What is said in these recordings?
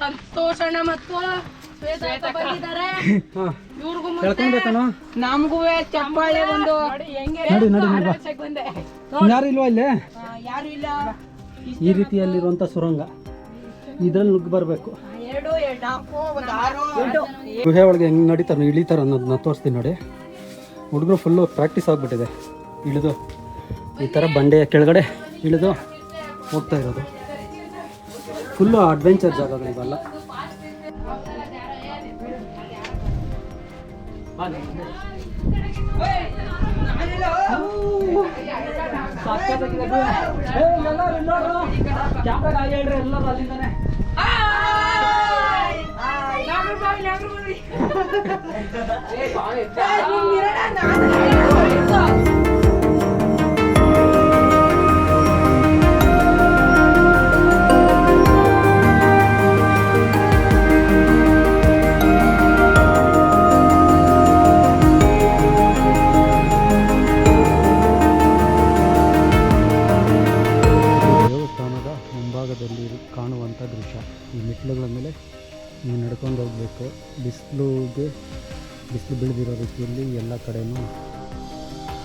ಸಂತೋಷಣ ಮತ್ತು ನಮಗೂ ಚಪ್ಪಾಳೆ ಒಂದು ಹೆಂಗೆ ನಡಿ ನಡಿ ಯಾರು ಇಲ್ವಾ ಇಲ್ಲಿ? ಯಾರು ಇಲ್ಲ. ಈ ರೀತಿಯಲ್ಲಿರುವಂಥ ಸುರಂಗ. ಇದ್ರಲ್ಲಿ ನುಗ್ಗಿ ಬರಬೇಕು. ಎರಡು ಎರಡು ನಾಲ್ಕು ಒಂದು ಆರು ಗುಹೆ ಒಳಗೆ ಹೆಂಗೆ ನಡೀತಾರೆ ಇಳಿತಾರೆ ಅನ್ನೋದನ್ನ ತೋರಿಸ್ತೀನಿ ನೋಡಿ. ಹುಡುಗರು ಫುಲ್ಲು ಪ್ರಾಕ್ಟೀಸ್ ಆಗಿಬಿಟ್ಟಿದೆ. ಇಳಿದು. ಈ ಥರ ಬಂಡೆಯ ಕೆಳಗಡೆ ಇಳಿದು ಹೋಗ್ತಾ ಇರೋದು. ಫುಲ್ಲು ಅಡ್ವೆಂಚರ್ ಜಾಗಗಳು ಇವೆಲ್ಲ ದೇವಸ್ಥಾನದ ಈ ಮೆಟ್ಲುಗಳ ಮೇಲೆ ನೀವು ನಡ್ಕೊಂಡು ಹೋಗಬೇಕು. ಬಿಸಿಲುಗೆ ಬಿಸಿಲು ಬೆಳೆದಿರೋ ರೀತಿಯಲ್ಲಿ ಎಲ್ಲ ಕಡೆಯೂ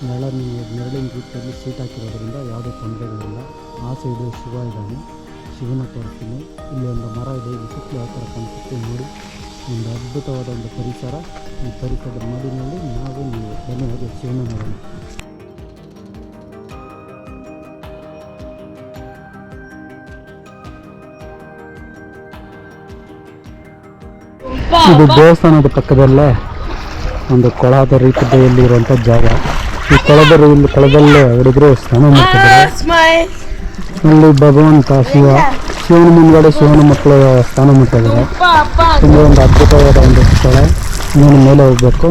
ನೆರಳ ನೆರಳಿನ ರೀತಿಯಲ್ಲಿ ಸೀಟ್ ಹಾಕಿರೋದ್ರಿಂದ ಯಾವುದೇ ತೊಂದರೆಗಳಿಲ್ಲ. ಆ ಸೈಡು ಶಿವ ಇದ್ದಾನೆ. ಶಿವನ ತೋರಿಸ್ತೀನಿ. ಇಲ್ಲಿ ಒಂದು ಮರ ಇದೆ. ಇಲ್ಲಿ ಸುತ್ತಲೂ ಯಾವ ಥರ ಕಾಣಿಸುತ್ತೆ ನೋಡಿ. ಒಂದು ಅದ್ಭುತವಾದ ಒಂದು ಪರಿಸರ. ಈ ಪರಿಸರದ ಮಡಿನಲ್ಲಿ ನಾವು ನೀವು ಹೋಗಿ ಶಿವನ ನೋಡೋಣ. ಇದು ದೇವಸ್ಥಾನದ ಪಕ್ಕದಲ್ಲೇ ಒಂದು ಕೊಳದ ರೀತಿಯಲ್ಲಿ ಇರುವಂತ ಜಾಗ. ಈ ಕೊಳದ ಇಲ್ಲಿ ಕೊಳದಲ್ಲೇ ಹುಡುಗರು ಸ್ನಾನ ಮಾಡ್ತಿದ್ದಾರೆ. ಅಲ್ಲಿ ಭಗವಂತ ಶಿವ ಶಿವನ ಮುಂದ್ಗಡೆ ಶಿವನ ಮಕ್ಕಳು ಸ್ನಾನ ಮಾಡ್ತಾ ಇದ್ದಾರೆ. ತುಂಬ ಒಂದು ಅದ್ಭುತವಾದ ಒಂದು ಸ್ಥಳ. ನೀನು ಮೇಲೆ ಹೋಗ್ಬೇಕು.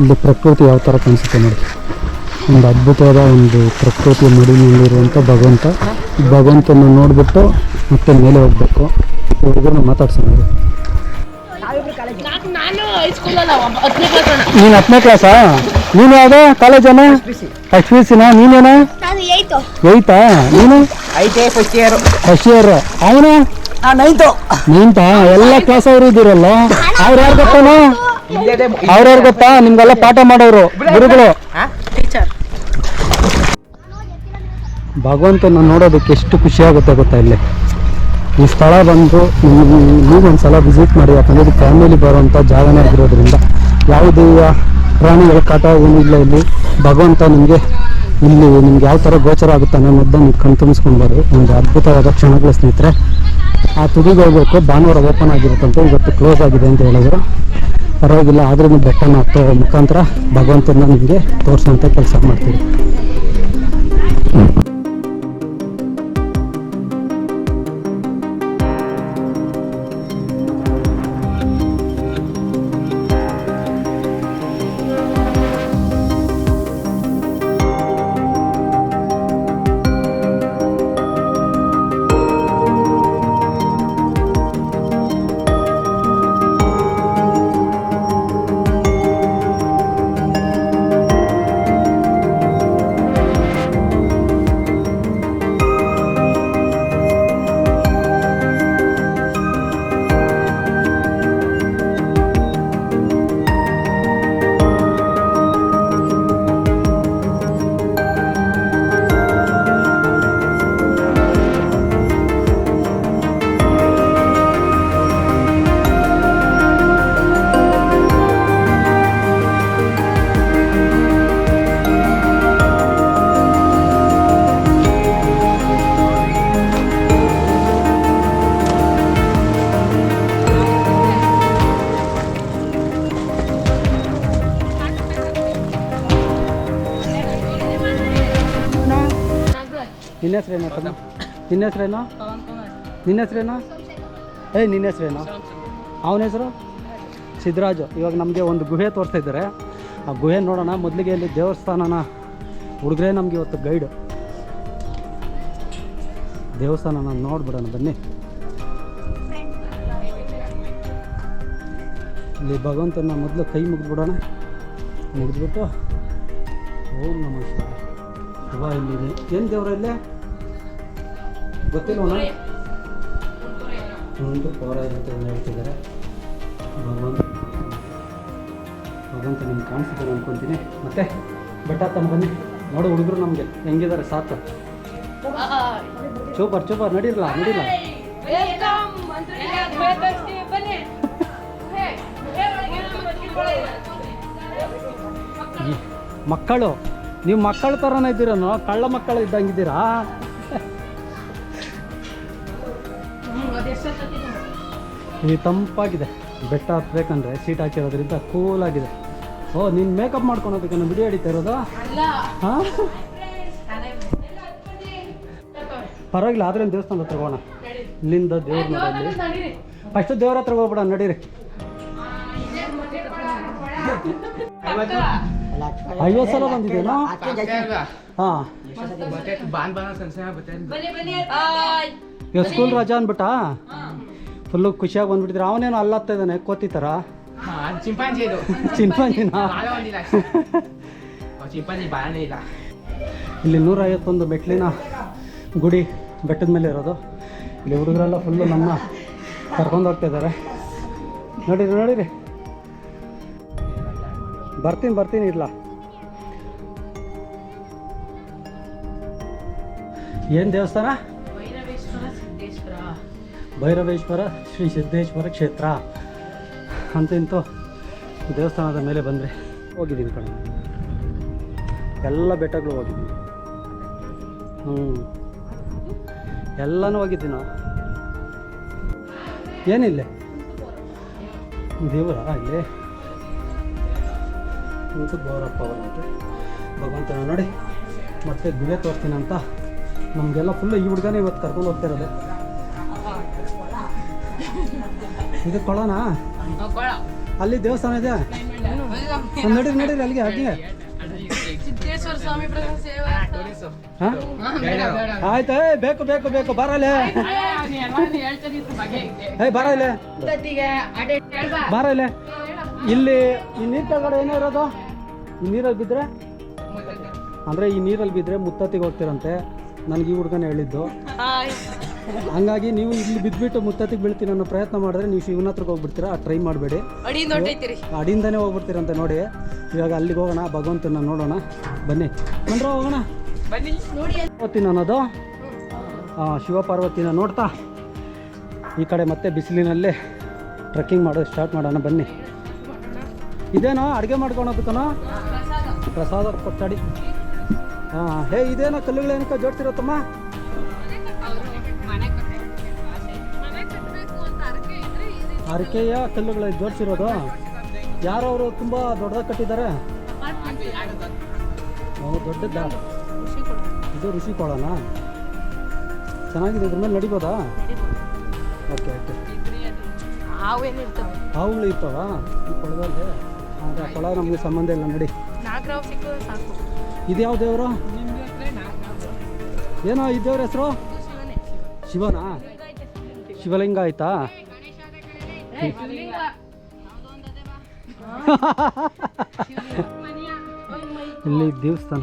ಇಲ್ಲಿ ಪ್ರಕೃತಿ ಯಾವ ಥರ ಕಾಣಿಸುತ್ತೆ ನೋಡಿ. ಒಂದು ಅದ್ಭುತವಾದ ಒಂದು ಪ್ರಕೃತಿ ಮಡಿನಲ್ಲಿರುವಂಥ ಭಗವಂತ. ಭಗವಂತನ ನೋಡಿಬಿಟ್ಟು ಮತ್ತೆ ಮೇಲೆ ಹೋಗ್ಬೇಕು. ಹುಡುಗರನ್ನ ಮಾತಾಡ್ಸೋಣ. ನಾನು ಹೈಸ್ಕೂಲ್ ಅಲ್ಲ ಹತ್ತನೇ ಕ್ಲಾಸ್ ನೀನು ಯಾವ್ದು? ಕಾಲೇಜನ ಫಸ್ಟ್ ಪಿ ಸಿನ ನೀನೇನ ನಾನು ಏಯ್ತಾ ನೀನು ಐತೆ ಫಸ್ಟ್ ಇಯರ್ ಫಸ್ಟ್ ಇಯರ್ ಅವನು? ನೈನ್ತು ನೀಂತಾ ಎಲ್ಲ ಕ್ಲಾಸ್ ಅವರು ಇದ್ದೀರಲ್ಲ? ಅವ್ರು ಯಾರು ಗೊತ್ತಾನ ಅವ್ರ. ಯಾರು ಗೊತ್ತಾ? ನಿಮ್ಗೆಲ್ಲ ಪಾಠ ಮಾಡೋರು. ಗುರುಗಳು. ಟೀಚರ್ ಭಗವಂತನ ನೋಡೋದಕ್ಕೆ ಎಷ್ಟು ಖುಷಿ ಆಗುತ್ತೆ ಗೊತ್ತಾ ಇಲ್ಲಿ? ಈ ಸ್ಥಳ ಬಂದು ನೀವು ಒಂದ್ಸಲ ವಿಸಿಟ್ ಮಾಡಿ, ಯಾಕಂದ್ರೆ ಇದು ಫ್ಯಾಮಿಲಿ ಬರುವಂಥ ಜಾಗನೇ ಆಗಿರೋದ್ರಿಂದ ಯಾವುದೇ ಪ್ರಾಣಿಗಳ ಕಾಟ ಏನಿಲ್ಲ ಇಲ್ಲಿ ಭಗವಂತ ನಿಮಗೆ ಇಲ್ಲಿ ನಿಮ್ಗೆ ಯಾವ ಥರ ಗೋಚರ ಆಗುತ್ತೆ ಅನ್ನೋದನ್ನ ನೀವು ಕಣ್ ತುಂಬಿಸ್ಕೊಳ್ಬೋದು ಒಂದು ಅದ್ಭುತವಾದ ಕ್ಷಣಗಳ ಸ್ನೇಹಿತರೆ. ಆ ತುದಿಗೆ ಹೋಗ್ಬೇಕು, ಭಾನುವಾರ ಓಪನ್ ಆಗಿರುತ್ತಂತೆ, ಇವತ್ತು ಕ್ಲೋಸ್ ಆಗಿದೆ ಅಂತ ಹೇಳಿದ್ರು. ಪರವಾಗಿಲ್ಲ, ಆದ್ರೂ ಬೆಟ್ಟನ ಹತ್ತೋ ಮುಖಾಂತರ ಭಗವಂತನ ನಿಮಗೆ ತೋರಿಸುವಂಥ ಕೆಲಸ ಮಾಡ್ತೀವಿ. ನಿನ್ನ ಹೆಸ್ರೇನು? ನಿನ್ನ ಹೆಸ್ರೇನು? ಏಯ್ ನಿನ್ನ ಹೆಸ್ರೇನು? ಅವನ ಹೆಸರು? ಸಿದ್ದರಾಜು ಇವಾಗ ನಮಗೆ ಒಂದು ಗುಹೆ ತೋರಿಸ್ತಾ ಇದ್ದಾರೆ. ಆ ಗುಹೆ ನೋಡೋಣ. ಮೊದಲಿಗೆ ಇಲ್ಲಿ ದೇವಸ್ಥಾನನ ಹುಡುಗ್ರೆ ನಮಗೆ ಇವತ್ತು ಗೈಡು. ದೇವಸ್ಥಾನನ ನೋಡ್ಬಿಡೋಣ. ಬನ್ನಿ. ಇಲ್ಲಿ ಭಗವಂತನ ಮೊದಲು ಕೈ ಮುಗಿದ್ಬಿಡೋಣ. ಮುಗಿದ್ಬಿಟ್ಟು ಓಂ ನಮಸ್ಕಾರ ಶಿವಾಯ. ಇಲ್ಲಿ ಏನು ದೇವ್ರ ಇಲ್ಲೇ ಗೊತ್ತಿಲ್ವಣ ಒಂದು ಇರುತ್ತೆ ಅಂತ ಹೇಳ್ತಿದ್ದಾರೆ ಭಗವಂತ ಭಗವಂತ ನಿಮ್ಗೆ ಕಾಣಿಸ್ತಾರೆ ಅನ್ಕೊತೀನಿ. ಮತ್ತೆ ಬೆಟ್ಟ ತಮ್ಮ ಬನ್ನಿ. ನೋಡು ಹುಡುಗರು ನಮಗೆ ಹೆಂಗಿದ್ದಾರೆ ಸಾಕು. ಚೂಪರ್ ಚೂಪರ್ ನಡೀರಲ್ಲ ನಡೀಲ್ಲ ಮಕ್ಕಳು ನೀವು ಮಕ್ಕಳ ಥರನೇ ಇದ್ದೀರನೋ? ಕಳ್ಳ ಮಕ್ಕಳು ಇದ್ದಂಗಿದ್ದೀರಾ? ಈ ತಂಪಾಗಿದೆ. ಬೆಟ್ಟ ಹತ್ಬೇಕಂದ್ರೆ ಸೀಟ್ ಹಾಕಿರೋದ್ರಿಂದ ಕೂಲಾಗಿದೆ ಓ ನೀನು ಮೇಕಪ್ ಮಾಡ್ಕೊಳೋದಕ್ಕೆ ನಾನು ವಿಡಿಯೋ ಹಿಡಿತಾ ಇರೋದು? ಹಾಂ? ಪರವಾಗಿಲ್ಲ ಆದ್ರೆ ದೇವಸ್ಥಾನ ಹತ್ರ ಹೋಗೋಣ. ಇಲ್ಲಿಂದ ದೇವ್ರ ನೋಡಲ್ಲಿ ಫಸ್ಟ್ ದೇವ್ರ ಹತ್ರ ಹೋಗ್ಬಿಡ ನಡೀರಿ. ಐವತ್ತು ಸಲ ಬಂದಿದ್ದೇನಾ? ಹಾಂ. ಸ್ಕೂಲ್ ರಜಾ ಅಂದ್ಬಿಟ್ಟಾ? ಫುಲ್ಲು ಖುಷಿಯಾಗಿ ಬಂದ್ಬಿಟ್ಟಿದ್ರೆ ಅವನೇನು ಅಲ್ಲತ್ತ ಇದ್ದಾನೆ ಕೋತಿ ಥರ? ಚಿಂಪಾಂಜಿ ಇದು. ಚಿನ್ಪಾಂಜಿನ ಬಾಲ ಒಂದಿಲ್ಲ ಚಿಂಪಾಂಜಿ ಬಾಲನೇ ಇಲ್ಲ. ಇಲ್ಲಿ ನೂರ ಐವತ್ತೊಂದು ಮೆಟ್ಲಿನ ಗುಡಿ ಬೆಟ್ಟದ ಮೇಲೆ ಇರೋದು. ಇಲ್ಲಿ ಹುಡುಗರೆಲ್ಲ ಫುಲ್ಲು ನಮ್ಮ ಕರ್ಕೊಂಡು ಹೋಗ್ತಾ ಇದ್ದಾರೆ. ನೋಡಿರಿ ನೋಡಿರಿ. ಬರ್ತೀನಿ ಬರ್ತೀನಿ ಇಲ್ಲ ಏನು ದೇವಸ್ಥಾನ? ಭೈರವೇಶ್ವರ, ಶ್ರೀ ಸಿದ್ದೇಶ್ವರ ಕ್ಷೇತ್ರ. ಅಂತ ದೇವಸ್ಥಾನದ ಮೇಲೆ ಬಂದರೆ ಹೋಗಿದ್ದೀನಿ ಕಣ. ಎಲ್ಲ ಬೆಟ್ಟಗಳು ಹೋಗಿದ್ದೀನಿ. ಹ್ಞೂ ಎಲ್ಲನೂ ಹೋಗಿದ್ದೀನಿ ನಾವು. ಏನಿಲ್ಲ. ದೇವರ ಇಲ್ಲಿ. ಅಂತ ಗೌರಪ್ಪ ಅವರಂತೆ ಭಗವಂತನ ನೋಡಿ. ಮತ್ತೆ ಗುಳೆ ತೋರಿಸ್ತೀನಿ ಅಂತ. ನಮಗೆಲ್ಲ ಫುಲ್ಲು ಈ ಹುಡುಗನೇ ಇವತ್ತು ಕರ್ಕೊಂಡು ಹೋಗ್ತಿರೋದು ಇದು ಕೊಳನಾ? ಅಲ್ಲಿ ದೇವಸ್ಥಾನ ಇದೆ? ಒಂದ್ ನಡೀರಿ ನಡೀರಿ ಅಲ್ಲಿಗೆ ಹಾಗೆ. ಆಯ್ತು ಬೇಕು ಬೇಕು ಬೇಕು ಬರಲೇ ಏಯ್ ಬರಲೆ ಇಲ್ಲೇ. ಬರ ಇಲ್ಲೇ. ಇಲ್ಲಿ ಈ ನೀರ್ ಕೆಳಗಡೆ ಏನೋ ಇರೋದು? ಈ ನೀರಲ್ಲಿ ಬಿದ್ರೆ? ಅಂದರೆ ಈ ನೀರಲ್ಲಿ ಬಿದ್ರೆ ಮುತ್ತತ್ತಿಗೆ ಹೋಗ್ತಿರಂತೆ. ನನಗೆ ಈ ಹುಡುಗನೇ ಹೇಳಿದ್ದು. ಹಂಗಾಗಿ ನೀವು ಇಲ್ಲಿ ಬಿದ್ದುಬಿಟ್ಟು ಮುತ್ತತ್ತಿಗೆ ಬೀಳ್ತೀನಿ ಅನ್ನೋ ಪ್ರಯತ್ನ ಮಾಡಿದ್ರೆ ನೀವು ಶಿವನ ಹತ್ರಕ್ಕೆ ಹೋಗ್ಬಿಡ್ತೀರಾ? ಟ್ರೈ ಮಾಡಬೇಡಿ. ಅಡಿಯಿಂದನೇ ಹೋಗ್ಬಿಡ್ತೀರಂತೆ ನೋಡಿ. ಇವಾಗ ಅಲ್ಲಿಗೆ ಹೋಗೋಣ ಭಗವಂತನ ನೋಡೋಣ. ಬನ್ನಿ. ಬಂದ್ರೆ ಹೋಗೋಣ? ಬನ್ನಿ. ನೋಡಿ. ಪಾರ್ವತಿನ ಅನ್ನೋದು? ಆ, ಶಿವ ಪಾರ್ವತಿನ ನೋಡ್ತಾ. ಈ ಕಡೆ ಮತ್ತೆ ಬಿಸಿಲಿನಲ್ಲೇ ಟ್ರೆಕ್ಕಿಂಗ್ ಮಾಡೋದು ಸ್ಟಾರ್ಟ್ ಮಾಡೋಣ ಬನ್ನಿ. ಇದೇನೋ ಅಡುಗೆ ಮಾಡ್ಕೊಳೋದಕ್ಕನೋ? ಪ್ರಸಾದ ಕೊಟ್ಟಾಡಿ ಹಾಂ ಹೇ ಇದೇನೋ ಕಲ್ಲುಗಳೇನಕ್ಕ ಜೋಡ್ಸಿರತ್ತಮ್ಮ? ಅರಕೆಯ ಕಲ್ಲುಗಳಲ್ಲಿ ಜೋಡಿಸಿರೋದು. ಯಾರು ಅವರು ತುಂಬ ದೊಡ್ಡದಾಗಿ ಕಟ್ಟಿದ್ದಾರೆ? ದೊಡ್ಡದ? ಇದು ಋಷಿ ಕೊಳನಾ ಚೆನ್ನಾಗಿದೆ ಇದ್ರ ಮೇಲೆ ನಡಿಬೋದಾ? Okay okay. ಹಾವುಗಳು ಇರ್ತಾವ? ಈ ಕೊಳದಲ್ಲಿ? ಆದರೆ ಕೊಳ ನಮಗೆ ಸಂಬಂಧ ಇಲ್ಲ ನಡಿ. ಇದು ಯಾವ ದೇವರು? ಏನೋ ಈ ದೇವ್ರ ಹೆಸರು? ಶಿವನಾ? ಶಿವಲಿಂಗ ಆಯ್ತಾ? ಇಲ್ಲಿ ದೇವಸ್ಥಾನ.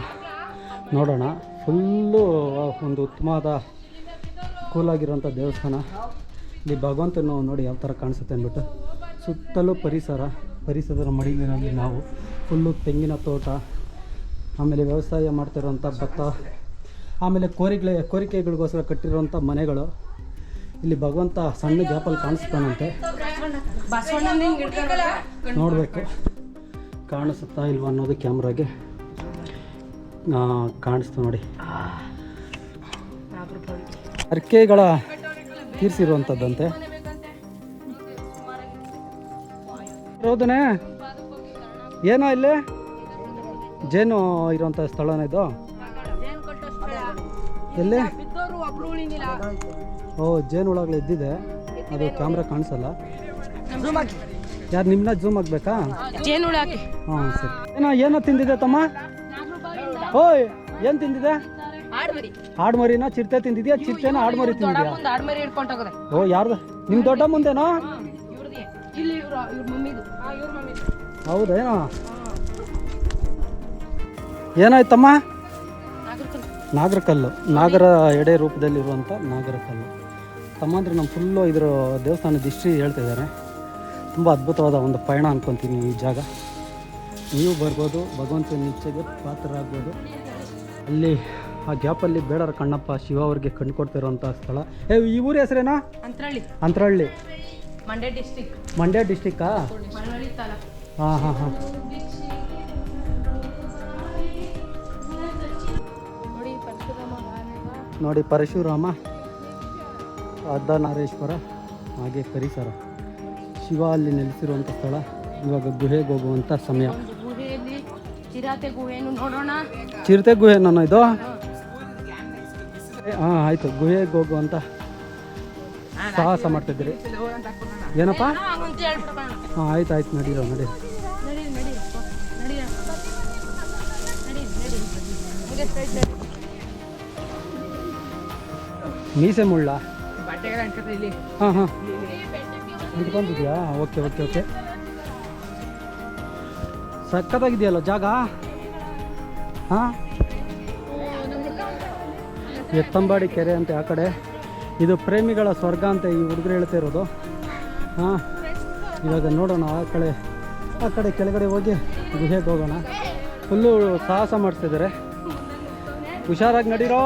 ನೋಡೋಣ. ಫುಲ್ಲು ಒಂದು ಉತ್ತಮವಾದ ಕೂಲಾಗಿರೋಂಥ ದೇವಸ್ಥಾನ. ಇಲ್ಲಿ ಭಗವಂತನು ನೋಡಿ ಯಾವ ಥರ ಕಾಣಿಸುತ್ತೆ ಅಂದ್ಬಿಟ್ಟು. ಸುತ್ತಲೂ ಪರಿಸರ ಪರಿಸರದ ಮಡಿಲಿನಲ್ಲಿ ನಾವು. ಫುಲ್ಲು ತೆಂಗಿನ ತೋಟ ಆಮೇಲೆ ವ್ಯವಸಾಯ ಮಾಡ್ತಿರೋಂಥ ಭತ್ತ ಆಮೇಲೆ ಕೋರಿಕೆ ಕೋರಿಕೆಗಳಿಗೋಸ್ಕರ ಕಟ್ಟಿರುವಂಥ ಮನೆಗಳು. ಇಲ್ಲಿ ಭಗವಂತ ಸಣ್ಣ ಗ್ಯಾಪಲ್ಲಿ ಕಾಣಿಸ್ತಾನಂತೆ. ನೋಡಬೇಕು. ಕಾಣಿಸುತ್ತಾ ಇಲ್ವಾ ಅನ್ನೋದು ಕ್ಯಾಮ್ರಾಗೆ. ಕಾಣಿಸ್ತು ನೋಡಿ. ಅರ್ಕೆಗಳ ತೀರಿಸಿರುವಂಥದ್ದಂತೆ ಹೌದನೇ ಏನೋ ಇಲ್ಲಿ? ಜೇನು ಇರುವಂಥ ಸ್ಥಳನ ಇದು? ಎಲ್ಲಿ? ಓ ಜೇನು ಹುಳಗಳು ಎದ್ದಿದೆ. ಅದು ಕ್ಯಾಮ್ರಾ ಕಾಣಿಸಲ್ಲ. ಯಾರು ನಿಮ್ಮನ್ನ ಜೂಮ್ ಆಗಬೇಕಾ ಜೇನುಳ ಹಾಕಿ. ಹಾಂ ಸರಿ. ಏನೋ ಏನೋ ತಿಂದಿದೆ ತಮ್ಮ? ಓಯ್ ಏನು ತಿಂದಿದೆ? ಹಾಡ್ಮರಿನ ಆಡ್ಮರಿನ ಚಿರತೆ ತಿಂದಿದ್ಯಾ ಚಿರತೆನ ಆಡ್ಮರಿ ತಿಂದಿದ್ಯಾ? ಓ ಯಾರ್ದು? ನಿಮ್ಮ ದೊಡ್ಡ ಮುಂದೆನೋ? ಹೌದೇನೋ ಏನಾಯ್ತಮ್ಮ? ನಾಗರಕಲ್ ನಾಗರಕಲ್ಲು. ನಾಗರ ಎಡೆ ರೂಪದಲ್ಲಿರುವಂಥ ನಾಗರಕಲ್ಲು. ತಮ್ಮಂದ್ರೆ ನಮ್ಮ ಫುಲ್ಲು ಇದ್ರ ದೇವಸ್ಥಾನದ ದೃಷ್ಟಿ ಹೇಳ್ತಾ ಇದ್ದಾರೆ. ತುಂಬ ಅದ್ಭುತವಾದ ಒಂದು ಪಯಣ ಅನ್ಕೊತೀನಿ ಈ ಜಾಗ. ನೀವು ಬರ್ಬೋದು ಭಗವಂತನ ಇಚ್ಛೆಗೆ ಪಾತ್ರರಾಗ್ಬೋದು. ಅಲ್ಲಿ ಆ ಗ್ಯಾಪಲ್ಲಿ ಬೇಡರ ಕಣ್ಣಪ್ಪ ಶಿವ ಅವ್ರಿಗೆ ಕಣ್ಣು ಕೊಡ್ತಿರೋಂಥ ಸ್ಥಳ. ಏ ಈ ಊರ ಹೆಸರೇನಾ? ಅಂತರಳ್ಳಿ ಅಂತರಹಳ್ಳಿ ಮಂಡ್ಯ ಡಿಸ್ಟಿಕ್ ಮಂಡ್ಯ ಡಿಸ್ಟಿಕ್ಕಾ ಹಾಂ ಹಾಂ ಹಾಂ. ನೋಡಿ ಪರಶುರಾಮ. ಅರ್ಧನಾರೇಶ್ವರ ಹಾಗೆ ಪರಿಸರ. ಶಿವ ಅಲ್ಲಿ ನೆಲೆಸಿರುವಂಥ ಸ್ಥಳ ಇವಾಗ ಗುಹೆಗೆ ಹೋಗುವಂಥ ಸಮಯ. ಚಿರತೆ ಗುಹೆ ನನ್ನ ಇದು? ಹಾಂ ಆಯಿತು. ಗುಹೆಗೆ ಹೋಗುವಂಥ ಸಾಹಸ ಮಾಡ್ತಿದ್ದೀರಿ. ಏನಪ್ಪ? ಹಾಂ ಆಯ್ತು ಆಯ್ತು. ನಡೀರೋ ನಡಿ ಮೀಸೆ ಮುಳ್ಳ? ಹಾಂ ಹಾಂ. Okay okay okay. ಸಕ್ಕತ್ತಾಗಿದೆಯಲ್ಲ ಜಾಗ? ಹಾಂ? ಎತ್ತಂಬಾಡಿ ಕೆರೆ ಅಂತ ಆ ಕಡೆ. ಇದು ಪ್ರೇಮಿಗಳ ಸ್ವರ್ಗ ಅಂತ ಈ ಹುಡುಗರು ಹೇಳ್ತಾ ಇರೋದು. ಹಾಂ? ಇವಾಗ ನೋಡೋಣ ಆ ಕಡೆ. ಆ ಕಡೆ ಕೆಳಗಡೆ ಹೋಗಿ ಗುಹೆಗೆ ಹೋಗೋಣ. ಫುಲ್ಲು ಸಾಹಸ ಮಾಡ್ತಿದ್ದಾರೆ. ಹುಷಾರಾಗಿ ನಡೀರೋ?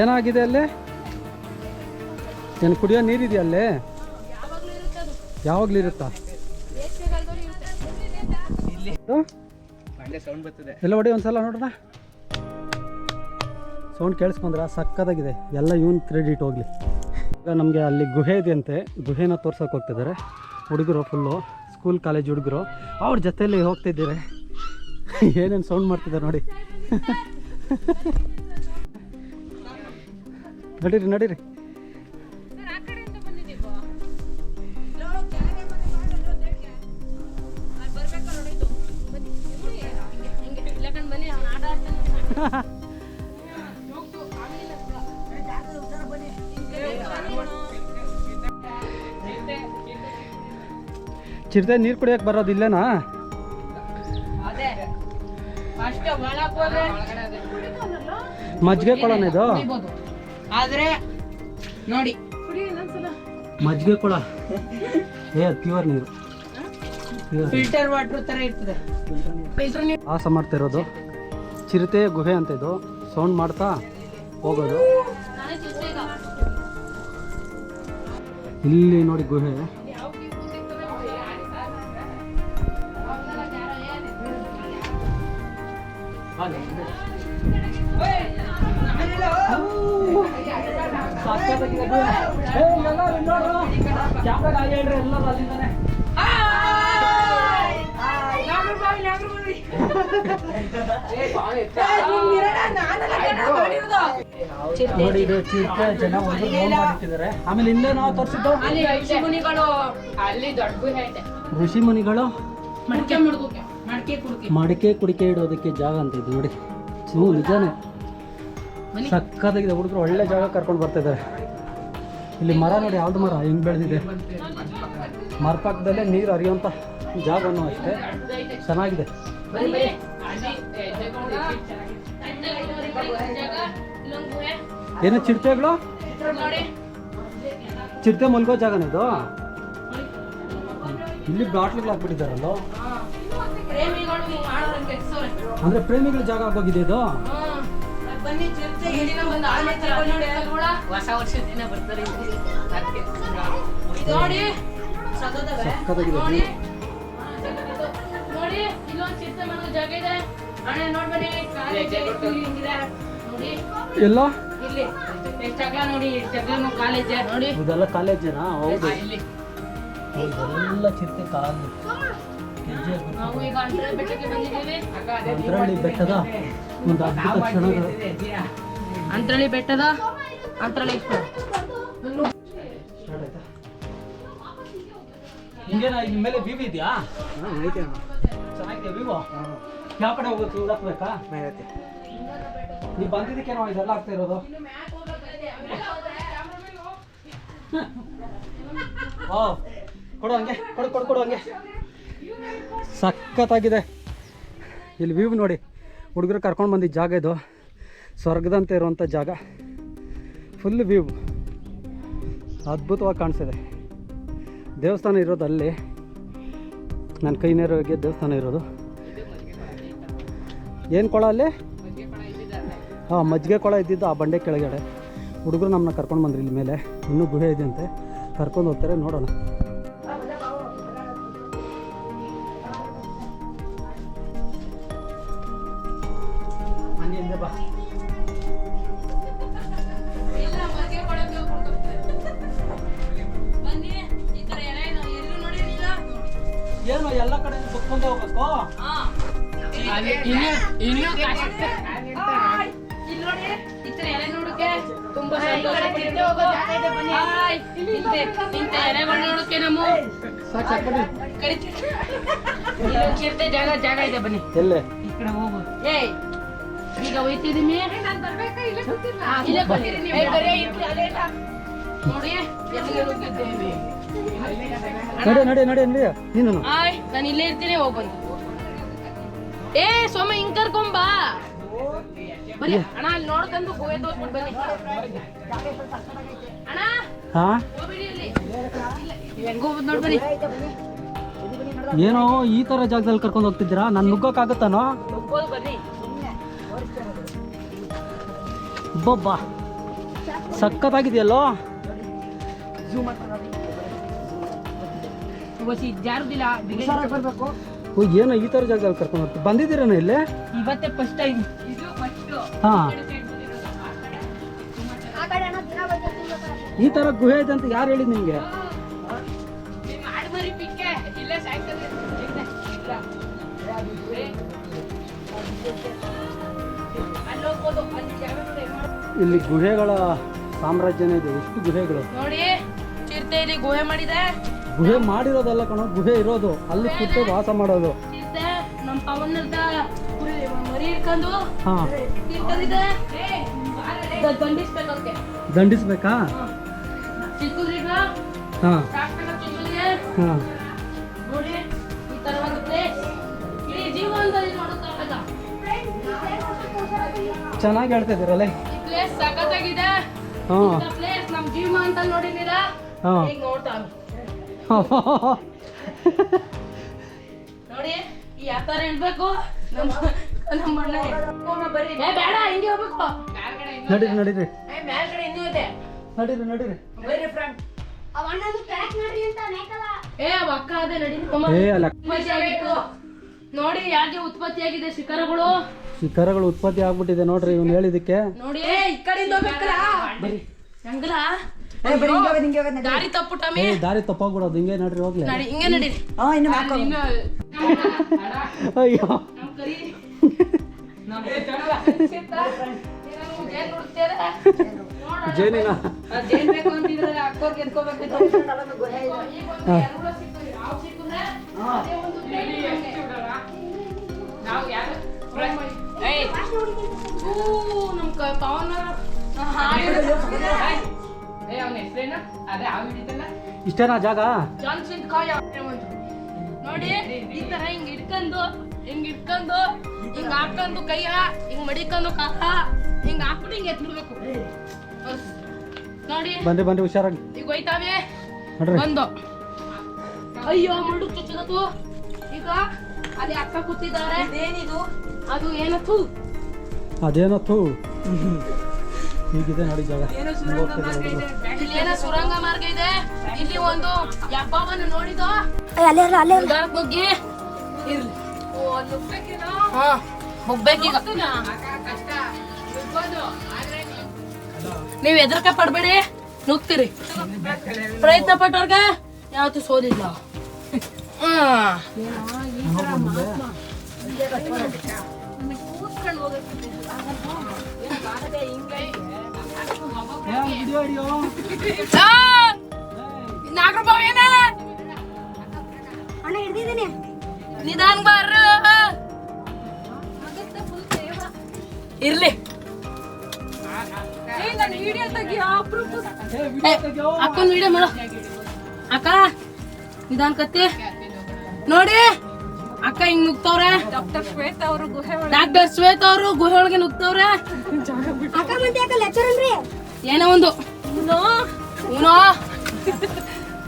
ಏನಾಗಿದೆ ಅಲ್ಲಿ? ಏನು ಕುಡಿಯೋ ನೀರಿದೆಯಾ ಅಲ್ಲಿ? ಯಾವಾಗಲೂ ಇರುತ್ತಾ? ಎಲ್ಲ ಹೊಡಿ ಒಂದ್ಸಲ ನೋಡೋಣ. ಸೌಂಡ್ ಕೇಳಿಸ್ಕೊಂಡ್ರ? ಸಕ್ಕದಾಗಿದೆ ಎಲ್ಲ ಇವನ್ ಕ್ರೆಡಿಟ್ ಹೋಗ್ಲಿ. ಈಗ ನಮಗೆ ಅಲ್ಲಿ ಗುಹೆ ಇದೆ ಅಂತೆ. ಗುಹೆನ ತೋರ್ಸೋಕೆ ಹೋಗ್ತಿದ್ದಾರೆ. ಹುಡುಗರು ಫುಲ್ಲು ಸ್ಕೂಲ್ ಕಾಲೇಜ್ ಹುಡುಗರು. ಅವ್ರ ಜೊತೆಯಲ್ಲಿ ಹೋಗ್ತಿದ್ದೀರಿ. ಏನೇನು ಸೌಂಡ್ ಮಾಡ್ತಿದ್ದಾರೆ ನೋಡಿ. ನಡೀರಿ ನಡೀರಿ. ಚಿರತೆ ನೀರು ಕುಡಿಯೋಕೆ ಬರೋದು ಇಲ್ಲೇನಾ? ಅದೇ. ಫಸ್ಟ್ ಒಳಕ್ ಹೋದ್ರೆ ಮಜ್ಜಿಗೆ ಕೊಳನ ಇದು. ಆದ್ರೆ ನೋಡಿ. ಮಜ್ಜಿಗೆ ಕೊಡ. ಏ ಪ್ಯೂರ್ ನೀರು. ಫಿಲ್ಟರ್ ವಾಟರ್ ತರ ಇರ್ತದೆ. ಫಿಲ್ಟರ್ ನೀರು. ಆಸ ಮಾಡ್ತಾ ಇರೋದು. ಚಿರತೆ ಗುಹೆ ಅಂತ ಇದು. ಸೌಂಡ್ ಮಾಡ್ತಾ ಹೋಗೋದು. ಇಲ್ಲಿ ನೋಡಿ ಗುಹೆ. ನೋಡಿ ಇದು ಜನ ಒಂದು ಮಾಡಿಟ್ಟಿದ್ದಾರೆ. ಆಮೇಲೆ ಇಲ್ಲೇ ನಾವು ತೋರಿಸಿದ್ದು? ಅಲ್ಲಿ ಋಷಿ ಮುನಿಗಳು ಅಲ್ಲಿ ದೊಡ್ಡ ಋಷಿ ಮುನಿಗಳು? ಮಡಿಕೆ ಮುಡ್ಕೋಕೆ ಮಡಿಕೆ ಮಡಿಕೆ ಕುಡಿಕೆ ಇಡೋದಕ್ಕೆ ಜಾಗ ಅಂತ ಇದು ನೋಡಿ. ಹ್ಞೂ ನಿಜಾನೇ. ಸಕ್ಕತ್ತಾಗಿದೆ ಹುಡುಗರು ಒಳ್ಳೆ ಜಾಗ ಕರ್ಕೊಂಡು ಬರ್ತಾ ಇದ್ದಾರೆ. ಇಲ್ಲಿ ಮರ ನೋಡಿ ಯಾವ್ದು ಮರ? ಹೆಂಗ್ ಬೆಳೆದಿದೆ? ಮರ ಪಕ್ಕದಲ್ಲೇ ನೀರು ಹರಿಯುವಂಥ ಜಾಗನೂ ಅಷ್ಟೇ. ಚೆನ್ನಾಗಿದೆ. ಜಾಗ. ಏನು ಚಿರತೆಗಳು ಚಿರತೆ ಮಲ್ಗೋ ಜಾಗನ ಇದು? ಇಲ್ಲಿ ಬಾಟ್ಲಿಗಳು ಹಾಕ್ಬಿಟ್ಟಿದ್ದಾರಲ್ಲ. ಅಂದ್ರೆ ಪ್ರೇಮಿಗಳ ಜಾಗ ಆಗೋಗಿದೆ ಇದು? ನೋಡಿ ಅಲ್ವಾ? ಹೊಸ ವರ್ಷದ ದಿನ ಬರ್ತಾರೆ ಇಲ್ಲಿ. ಅದಕ್ಕೆ. ನೋಡಿ. ಸಖತ್ತಾವೆ. ನೋಡಿ. ಹಾ, ಸಖತ್ತಿತ್ತು. ನೋಡಿ ಇಲ್ಲೊಂದು ಚಿರತೆ ಮಲಗೋ ಜಾಗ ಇದೆ. ಅಣ್ಣ ನೋಡ್ಬನ್ನಿ. ಕಾಲೇಜ್ ಹಿಂಗಿದೆ. ನೋಡಿ. ಎಲ್ಲ? ಇಲ್ಲಿ. ಎಷ್ಟು ಅಗಲ ನೋಡಿ. ಎಷ್ಟು ಅಗಲ ಕಾಲೇಜ್ ನೋಡಿ. ಇದೆಲ್ಲ ಕಾಲೇಜೇನಾ ಹೌದು. ಇಲ್ಲಿ. ಇದೆಲ್ಲ ಚಿರತೆ ಕಾಲು. ಹೆಜ್ಜೆ ನಾವು ಈಗ ಅಂತರ ಬೆಟ್ಟಕ್ಕೆ ಬಂದಿದ್ದೀವಿ. ಅಂತರಳ್ಳಿ ಬೆಟ್ಟದ ಒಂದು ಅದ್ಭುತ ಕ್ಷಣಗಳು. ಅಂತರಳ್ಳಿ ಬೆಟ್ಟದ? ಅಂತ್ರಳಿ ಹಿಂಗೇನ ಇದ್ರ ಮೇಲೆ ವ್ಯೂ ಇದೆಯಾ? ಚೆನ್ನಾಗಿದೆ ವ್ಯೂ ಯಾವ ಕಡೆ ಹೋಗುತ್ತೆ ಹುಡಕ್ಬೇಕಾ ನೀವು ಬಂದಿದ್ದಕ್ಕೇನೋ ಇದೆಲ್ಲ ಆಗ್ತಾ ಇರೋದು? ಓ ಕೊಡು ಹಂಗೆ ಕೊಡು ಕೊಡು ಕೊಡು ಹಂಗೆ. ಸಖತ್ತಾಗಿದೆ. ಇಲ್ಲಿ ವ್ಯೂ ನೋಡಿ ಹುಡುಗರು ಕರ್ಕೊಂಡು ಬಂದಿದ್ದ ಜಾಗ ಇದು. ಸ್ವರ್ಗದಂತೆ ಇರುವಂಥ ಜಾಗ. ಫುಲ್ ವ್ಯೂ ಅದ್ಭುತವಾಗಿ ಕಾಣಿಸಿದೆ ದೇವಸ್ಥಾನ ಇರೋದು ಅಲ್ಲಿ. ನನ್ನ ಕೈ ನೇರವಾಗಿ ದೇವಸ್ಥಾನ ಇರೋದು. ಏನು ಕೊಳ ಅಲ್ಲಿ? ಹಾಂ ಮಜ್ಜಿಗೆ ಕೊಳ ಇದ್ದಿದ್ದು ಆ ಬಂಡೆ ಕೆಳಗಡೆ. ಹುಡುಗರು ನಮ್ಮನ್ನ ಕರ್ಕೊಂಡು ಬಂದ್ರಿ ಇಲ್ಲಿ ಮೇಲೆ. ಇನ್ನೂ ಗುಹೆ ಇದೆ ಅಂತೆ ಕರ್ಕೊಂಡು ಹೋಗ್ತಾರೆ, ನೋಡೋಣ. ಜಾಗ ಜಾಗ ಇದೆ ಬನ್ನಿ. ಎಲ್ಲೇ? ಈ ಕಡೆ ಹೋಗು. ಏಯ್ ಈಗ ಹೋಯ್ತಿದೀನಿ ಹಾ, ಇಲ್ಲೇ. ಏ, ಬರೀ ಅಲ್ಲೇ ಇಲ್ಲ. ನೋಡಿ ಎಲ್ಲಿಗೆ ಹೋಗಿದ್ದೇವೆ ನಡಿ ನಡಿ ನಡಿ ನಡಿ. ನೀನು ಹಾಯ್ ನಾನು ಇಲ್ಲೇ ಇರ್ತೀನಿ ಹೋಗ್ ಬಂದು ಏ ಸೋಮ ಹಿಂಗ್ ಕರ್ಕೊಂಬಾ ಬನ್ನಿ ಅಣ್ಣ ಅಲ್ಲಿ ನೋಡ್ಕೊಂಡು ಗೋವೆ ತೋರ್ಸ್ಬಿಟ್ಟು ಬನ್ನಿ. ಅಣ್ಣ ಹಾ? ಹೋಗ್ಬಿಡಿ ಇಲ್ಲಿ. ಏನೋ ಈ ತರ ಜಾಗದಲ್ಲಿ ಕರ್ಕೊಂಡು ಹೋಗ್ತಿದ್ದೀರಾ? ನಾನು ನುಗ್ಗಕ್ಕಾಗತ್ತಾನೋ ಬೊಬ್ಬ. ಓ ಏನೋ ಈ ತರ ಜಾಗದಲ್ಲಿ ಕರ್ಕೊಂಡು ಹೋಗ್ತೀವಿ ಬಂದಿದ್ದೀರೇನೋ ಇಲ್ಲೇ? ಹಾ ಫಸ್ಟ್ ಟೈಮ್ ಇದು ಫಸ್ಟ್ ಹಾಂ. ಈ ತರ ಗುಹೆ ಇದೆ ಅಂತ ಯಾರು ಹೇಳಿದ್ ನಿಮಗೆ? ಇಲ್ಲಿ. ಗುಹೆಗಳ ಸಾಮ್ರಾಜ್ಯನೇ ಇದೆ. ಎಷ್ಟು ಗುಹೆಗಳು? ನೋಡಿ. ಚಿರತೆ ಇಲ್ಲಿ ಗುಹೆ ಮಾಡಿದೆ. ಗುಹೆ ಮಾಡಿರೋದಲ್ಲ ಕಣೋ. ಗುಹೆ ಇರೋದು. ಅಲ್ಲಿ ಕೂತು ವಾಸ ಮಾಡೋದು. ಚಿರತೆ ನಮ್ಮ ಪವನದ ಮರಿ ಇಟ್ಕೊಂಡು ಹಾಂ. ತಿರ್ಕೊಂಡಿದೆ ದ- ದಂಡಿಸ್ಬೇಕಂತೆ ದಂಡಿಸ್ಬೇಕಾ ಚಿಕ್ಕದ್ರೀಗ ಹಾಂ. ಹಾಂ. ಚೆನ್ನಾಗಿ ಹೇಳ್ತಾ ಇದ್ದೀರಲ್ಲ? ಈ ಪ್ಲೇಸ್ ಸಖತ್ತಾಗಿದೆ. ಹಾಂ. ಪ್ಲೇಸ್ ನಮ್ ಜೀವ ಅಂತ ನೋಡಿದ್ದೀರಾ? ಹಾಂ. ಈಗ ನೋಡ್ತಾನೆ ನೋಡಿ ಈ ಯಾತರ ಹೇಳ್ಬೇಕು. ನಮ್ಮ ನಮ್ಮ ಅಣ್ಣ ಹೋಗೋಣ ಬರ್ರಿ. ಏ ಬೇಡ ಹಿಂಗೆ ಹೋಗ್ಬೇಕು. ನಡೀರಿ ನಡೀರಿ. ಏ ಮೇಲ್ಗಡೆ ಇನ್ನೂ ಇದೆ. ನಡೀರಿ ನಡೀರಿ. ಬರ್ರಿ ಫ್ರೆಂಡ್ ಏ ಅವ ಅಕ್ಕ ಅದೇ ನಡಿ ಏ ಅಲ್ಲ. ಉತ್ಪತ್ತಿ ಆಗಿತ್ತು. ನೋಡಿ ಯಾಕೆ ಉತ್ಪತ್ತಿ ಆಗಿದೆ ಶಿಖರಗಳು? ಶಿಖರಗಳು ಉತ್ಪತ್ತಿ ಆಗ್ಬಿಟ್ಟಿದೆ ನೋಡ್ರಿ ಇವ್ನು ಹೇಳಿದಕ್ಕೆ. ನೋಡಿ. ಏ ಈ ಕಡೆಯಿಂದ ಹೋಗ್ಬೇಕಲ್ಲ ಹೆಂಗಲ? ದಾರಿ ತಪ್ಪು ಟಮಿ. ಏ ದಾರಿ ತಪ್ಪಾಗ್ಬಿಡೋದು ಹಿಂಗೆ ನೋಡ್ರಿ ಹೋಗ್ಲಿ. ನಡಿ ಹಿಂಗೆ ನಡೀರಿ ಹಿಂಗೆ ಅಯ್ಯೋ. ಜೇನಿನ ಜೇನ್ ಬೇಕು ಅಂತಿದ್ರೆ ಅಕ್ಕೋರ್ಗೆ ಎತ್ಕೋಬೇಕಿತ್ತು. ಇಷ್ಟೇನಾ ಜಾಗ? ಜಾನ್ಸನ್ ಕಾಯ ಒಂದು. ನೋಡಿ ಈ ತರ ಹಿಂಗ್ ಇಟ್ಕೊಂಡು ಹಿಂಗ್ ಇಟ್ಕೊಂಡು ಹಿಂಗ್ ಹಾಕೊಂಡು ಕೈಯ ಹಿಂಗ್ ಮಡಿಕೊಂಡು ಕಾಕ ಹಿಂಗ್ ಹಾಕ್ಬಿಟ್ಟು ಹಿಂಗ್ ಎತ್ಬಿಡ್ಬೇಕು. ಬಸ್. ನೋಡಿ. ಬಂದ್ರೆ ಬಂದ್ರೆ ಹುಷಾರಾಗಿ. ಈಗ ಹೋಯ್ತಾವೆ. ಬಂದು. ಅಯ್ಯೋ ಮುಳ್ಳು ಚುಚ್ಚದತ್ತು ಈಗ ಅಲ್ಲಿ ಅಕ್ಕ ಕೂತಿದ್ದಾರೆ. ಏನಿದು ಅದು ಏನತ್ತು ಅದೇನತ್ತು ಹೀಗಿದೆ ನೋಡಿ ಜಾಗ. ಇಲ್ಲಿ ಏನೋ ಸುರಂಗ ಮಾರ್ಗ ಇದೆ. ಇಲ್ಲಿ ಒಂದು ಯಬ್ಬವನ್ನು ನೋಡಿದ ಅಲ್ಲೇ ನುಗ್ಗಿ ಇರ್ಲಿ. ಹಾ ಹೋಗ್ಬೇಕೀಗ ನೀವ್ ಎದ್ರಕ ಪಡ್ಬೇಡಿ. ನುಗ್ತೀರಿ. ಪ್ರಯತ್ನ ಪಟ್ಟವ್ರಿಗೆ? ಯಾವತ್ತು ಸೋಲಿಲ್ಲ. ನಿಧಾನ ಬಾರ ಇರ್ಲಿ. ಅಕ್ಕನ ವಿಡಿಯೋ ಮಾಡು. ಅಕ್ಕ ನಿಧಾನ ಕತ್ತಿ ನೋಡಿ ಅಕ್ಕ ಹಿಂಗ್ ನುಗ್ತವ್ರೆ. ಡಾಕ್ಟರ್ ಶ್ವೇತ ಅವರು ಗುಹೆ ಡಾಕ್ಟರ್ ಶ್ವೇತ ಅವರು ಗುಹೆ ಒಳಗೆ ನುಗ್ತವ್ರೆ. ಏನೋ ಒಂದು. ಉನೋ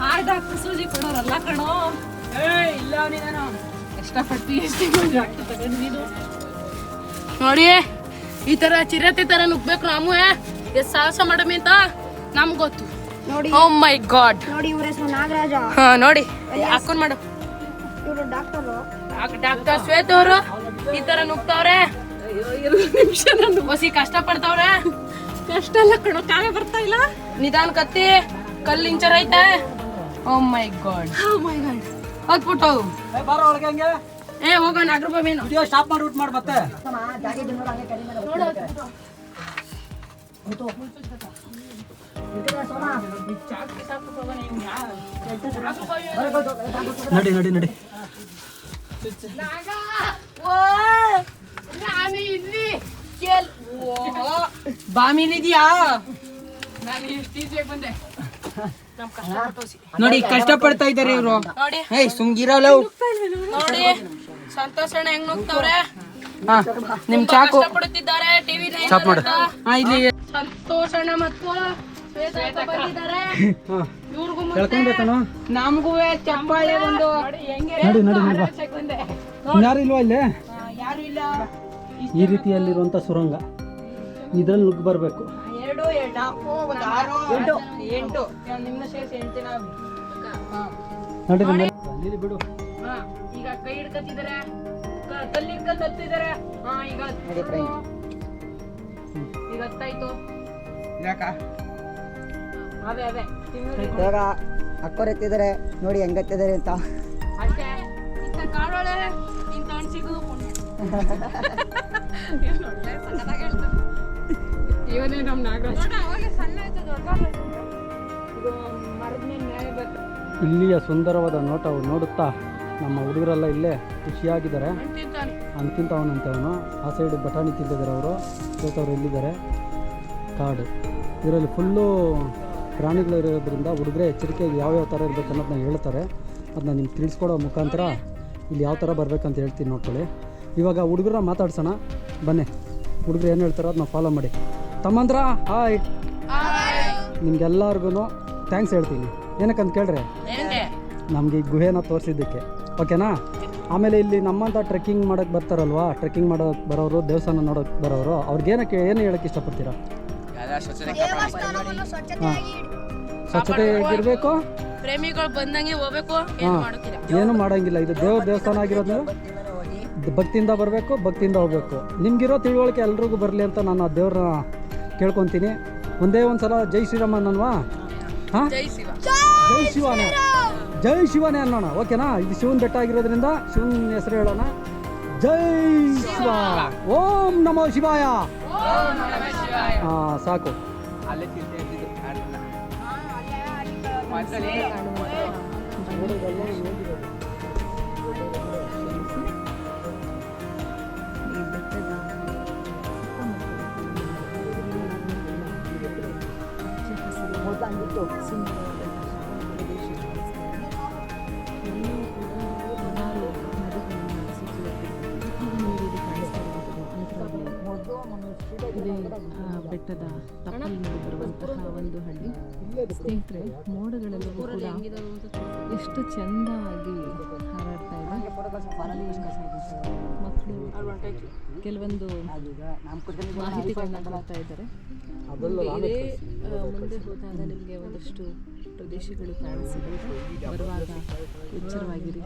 ಆ ಡಾಕ್ಟರ್ ಸೂಜಿ ಕೊಡೋರಲ್ಲ ಕಣೋ. ಇಲ್ಲ ಅವನಿದಾನು ಕಷ್ಟಪಟ್ಟು ಎಷ್ಟು ನೀನು. ನೋಡಿ ಈ ತರ ಚಿರತೆ ತರ ನುಗ್ಬೇಕು ನಾವು ಎಷ್ಟು ಸಾಹಸ ಮಾಡಮಿ ಅಂತ ನಮ್ಗ್ ಗೊತ್ತು. ನೋಡಿ. ಓ ಮೈ ಗಾಡ್ ನೋಡಿ ಇವ್ರ ಹೆಸರು ನಾಗರಾಜ. ಹಾ ನೋಡಿ. ಹಾಕೊಂಡ್ ಮಾಡು. ಇವರು ಡಾಕ್ಟರು. ಡಾಕ್ಟರ್ ಶ್ವೇತ ಅವರು. ಈ ತರ ನುಗ್ತಾವ್ರೆ. ಹೊಸಿ ಕಷ್ಟ ಪಡ್ತಾವ್ರೆ ಕಷ್ಟ ಎಲ್ಲ ಕಣೋ ಕಾವೇ ಬರ್ತಾ ಇಲ್ಲ. ನಿಧಾನ ಕತ್ತಿ ಕಲ್ಲು ಇಂಚರ್ ಐತೆ. ಓ ಮೈ ಗಾಡ್ ಓ ಮೈ ಗಾಡ್ ಹತ್ಬಿಟ್ಟು ಏ ಹೋಗೋಣ ನಾಲ್ಕು ರೂಪಾಯಿ ವಿಡಿಯೋ ಸ್ಟಾಪ್ ಮಾಡಿ ಊಟ ಮಾಡಿ ಮತ್ತೆ. ನಡಿ ನಡಿ ನಡಿ. ಬಾಮಿಲಿದ್ಯಾ. ನೋಡಿ ಕಷ್ಟ ಪಡ್ತಾ ಇದಾರೆ ಇವರು. ನೋಡಿ ಏಯ್ ಸುಮ್ಗಿರಲ್ಲ ನೋಡಿ ಸಂತೋಷ ಅಣ್ಣ ಹೆಂಗ್ ನೋಡ್ತಾವ್ರೆ? ಹಾ ನಿಮ್ ಚಾಕು. ಟಿವಿ ಸ್ಟಾಪ್ ಮಾಡು. ಹಾ ಇಲ್ಲಿ. ಸಂತೋಷ್ ಅಣ್ಣ ಮತ್ತು ನಮಗೂ ಚಪ್ಪಾಳೆ ಒಂದು ನಡಿ ನಡಿ ನಡಿ ಬಾ. ಯಾರು ಇಲ್ವಾ ಇಲ್ಲಿ? ಯಾರು ಇಲ್ಲ. ಈ ರೀತಿಯಲ್ಲಿರುವಂಥ ಸುರಂಗ. ಇದ್ರಲ್ಲಿ ನುಗ್ಗಿ ಬರಬೇಕು. ಎರಡು ಎರಡು ನಾಲ್ಕು ಒಂದು ಆರು ಎಂಟು. ಎಂಟು. ನಿಮ್ನ ಸೇರಿಸಿ ಎಂಟು ನಾವು. ನಡಿ ಬಿಡು. ಹಾ, ಈಗ ಕೈ ಹಿಡ್ಕತ್ತಿದ್ದಾರೆ. ಹತ್ತಿದ್ದಾರೆ. ಈಗ. ಈಗ ಹತ್ತಾಯ್ತು. ಯಾಕ ಇವಾಗ ಅಕ್ಕೋರ್ ಎತ್ತಿದ್ದಾರೆ. ನೋಡಿ ಹೆಂಗತ್ತಿದ್ದಾರೆ ಅಂತ. ಇವ್ನು ನಮ್ಮ ನಾಗರಾಜ್. ಇಲ್ಲಿಯ ಸುಂದರವಾದ ನೋಟವು ನೋಡುತ್ತಾ ನಮ್ಮ ಹುಡುಗರೆಲ್ಲ ಇಲ್ಲೇ ಖುಷಿಯಾಗಿದ್ದಾರೆ. ಅಂತಿಂತವನಂತೆ ಅವನು. ಆ ಸೈಡ್ ಬಟಾಣಿ ತಿಂತಿದ್ದಾರೆ ಅವರು. ಅವರು ಇಲ್ಲಿದ್ದಾರೆ ಕಾಡು. ಇದರಲ್ಲಿ ಫುಲ್ಲು ಪ್ರಾಣಿಗಳು ಇರೋದ್ರಿಂದ ಹುಡುಗರೆ ಎಚ್ಚರಿಕೆಯಾಗಿ ಯಾವ್ಯಾವ ಥರ ಇರಬೇಕು ಅನ್ನೋದನ್ನ ಹೇಳ್ತಾರೆ. ಅದನ್ನ ನಿಮ್ಗೆ ತಿಳಿಸ್ಕೊಡೋ ಮುಖಾಂತರ ಇಲ್ಲಿ ಯಾವ ಥರ ಬರಬೇಕಂತ ಹೇಳ್ತೀನಿ ನೋಡ್ಕೊಳ್ಳಿ. ಇವಾಗ ಹುಡುಗರ ಮಾತಾಡ್ಸೋಣ. ಬನ್ನಿ. ಹುಡುಗರು ಏನು ಹೇಳ್ತಾರೋ ಅದನ್ನ ಫಾಲೋ ಮಾಡಿ. ತಮ್ಮಂದ್ರ ಹಾಯ್ ನಿಮ್ಗೆಲ್ಲರಿಗೂ ಥ್ಯಾಂಕ್ಸ್ ಹೇಳ್ತೀನಿ. ಏನಕ್ಕಂತ ಕೇಳ್ರಿ? ನಮಗೆ ಈ ಗುಹೆನ ತೋರಿಸಿದ್ದಕ್ಕೆ. ಓಕೆನಾ? ಆಮೇಲೆ ಇಲ್ಲಿ ನಮ್ಮಂಥ ಟ್ರೆಕ್ಕಿಂಗ್ ಮಾಡೋಕ್ಕೆ ಬರ್ತಾರಲ್ವಾ? ಟ್ರೆಕ್ಕಿಂಗ್ ಮಾಡೋಕ್ಕೆ ಬರೋರು ದೇವಸ್ಥಾನ ನೋಡೋಕ್ಕೆ ಬರೋರು ಅವ್ರಿಗೇನಕ್ಕೆ ಏನು ಹೇಳೋಕ್ಕೆ ಇಷ್ಟಪಡ್ತೀರಾ? ಹಾಂ. ಸ್ವಚ್ಛತೆ ಇರಬೇಕು. ಪ್ರೇಮಿಗಳು ಬಂದಂಗೆ ಹೋಗ್ಬೇಕು. ಏನು ಏನು ಮಾಡೋಂಗಿಲ್ಲ. ಇದು ದೇವ್ರ ದೇವಸ್ಥಾನ ಆಗಿರೋದು ಭಕ್ತಿಯಿಂದ ಬರಬೇಕು ಭಕ್ತಿಯಿಂದ ಹೋಗ್ಬೇಕು. ನಿಮ್ಗಿರೋ ತಿಳುವಳಿಕೆ ಎಲ್ರಿಗೂ ಬರಲಿ ಅಂತ ನಾನು ಆ ದೇವ್ರನ್ನ ಕೇಳ್ಕೊತೀನಿ. ಒಂದೇ ಒಂದು ಸಲ ಜೈ ಶ್ರೀರಾಮ ಅನ್ನೋಣವಾ? ಹಾಂ? ಜೈ ಶಿವನ ಜೈ ಶಿವನೇ. ಜೈ ಶಿವನೇ ಅನ್ನೋಣ. ಓಕೆನಾ? ಇದು ಶಿವನ್ ಬೆಟ್ಟ ಆಗಿರೋದ್ರಿಂದ ಶಿವನ್ ಹೆಸರು ಹೇಳೋಣ. ಜೈ ಶಿವ. ಓಂ ನಮೋ ಶಿವಾಯ. ಹಾ ಸಾಕು. ಬೆಟ್ಟದ ತಪ್ಪಲಿನಲ್ಲಿ ಬರುವಂತಹ ಒಂದು ಹಳ್ಳಿ. ಸ್ನೇಹಿತರೆ ಎಷ್ಟು ಚೆಂದವಾಗಿ ಹಾರಾಡ್ತಾ ಇದೆ. ಮಕ್ಕಳು ಕೆಲವೊಂದು ಮಾಹಿತಿಗಳನ್ನ ಕೊಡ್ತಾ ಇದ್ದಾರೆ. ಇದೇ ಆ, ಮುಂದೆ ಹೋದಾಗ ನಿಮಗೆ ಒಂದಷ್ಟು ಪ್ರದೇಶಗಳು ಕಾಣಿಸಿದೆ ಬರುವಾಗ ಎಚ್ಚರವಾಗಿರಿ.